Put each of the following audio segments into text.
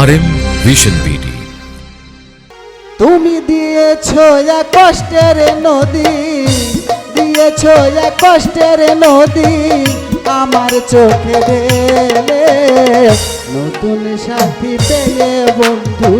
আর M vision BD তুমি দিয়েছ এক কষ্টের নদী, দিয়েছ এক কষ্টের নদী, আমার চোখে ঢেলে নতুন সাথী পেয়ে বন্ধু,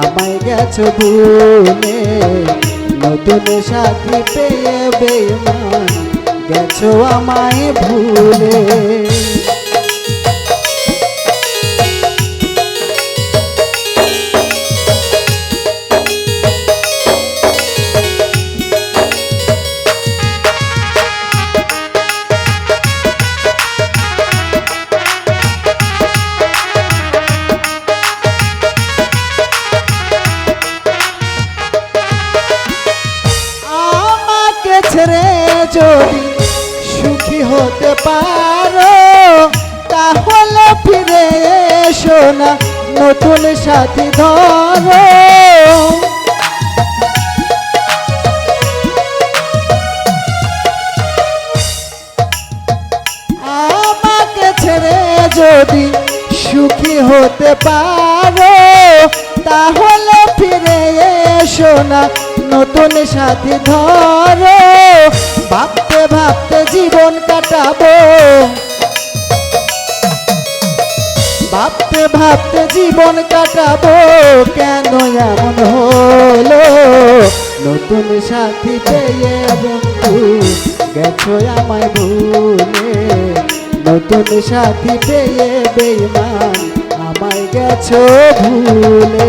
আমায় গেছো ভুলে। নতুন সাথী পেয়ে বেমান গেছো আমায় ভুলে। যদি সুখী হতে পারো, তাহলে ফিরে এসো না, নতুন সাথী ধরো। আমাকে ছেড়ে যদি সুখী হতে পারো, তাহলে ফিরে এসো না, নতুন সাথী ধরো। ভাবতে ভাবতে জীবন কাটাবো। ভাবতে ভাবতে জীবন কাটাবো, কেন এমন হলো? নতুন সাথী পেয়ে বন্ধু গেছো আমায় ভুলে। নতুন সাথী পেয়ে বেইমান আমায় গেছো ভুলে।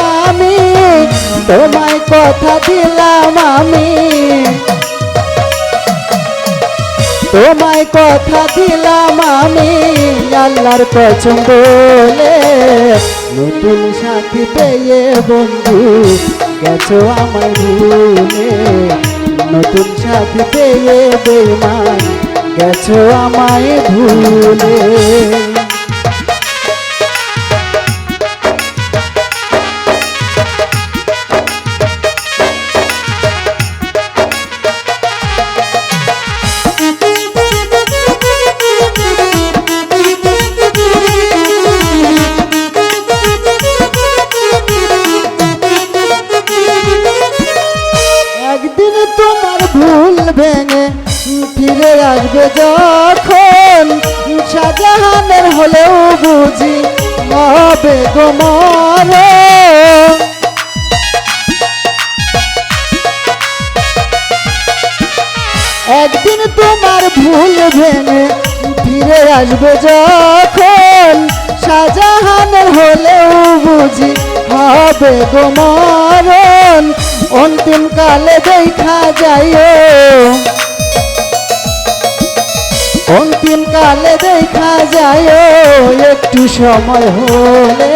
তোমায় কথা দিলাম আমি। তোমায় কথা দিলাম আমি। আল্লাহর বলে নতুন সাথী পেয়ে বন্ধু গেছো আমায় ভুলে নতুন সাথী পেয়ে বেমান গেছো আমায় ভুলে। ভেঙে ফিরে আসবে যখন শাহজাহানের হলেও বুঝি হবে তোমার একদিন তোমার ভুল ভেঙে ফিরে আসবে যখন শাহজাহানের হলেও বুঝি হবে গোমরণ অন্তিম কালে দেখা যাইও। অন্তিম কালে দেখা যায় একটু সময় হলে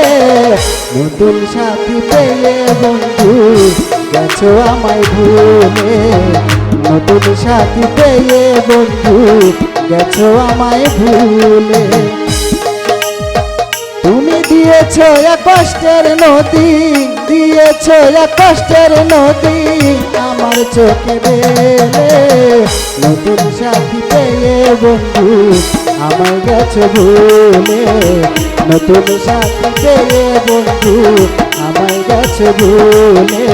নতুন সাথী পেয়ে বন্ধু, গেছো আমায় ভুলে। নতুন সাথী পেয়ে বন্ধু, গেছো আমায় ভুলে। দিয়েছ এক কষ্টের নদী, দিয়েছ এক কষ্টের নদী, আমার চোখে নতুন সাথী পেয়ে বন্ধু, আমার গেছ ভুলে। নতুন সাথী পেয়ে বন্ধু, আমার গেছ ভুলে।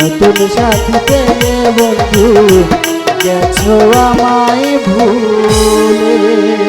নতুন সাথী পেয়ে বন্ধু, গেছো আমায় ভুলে।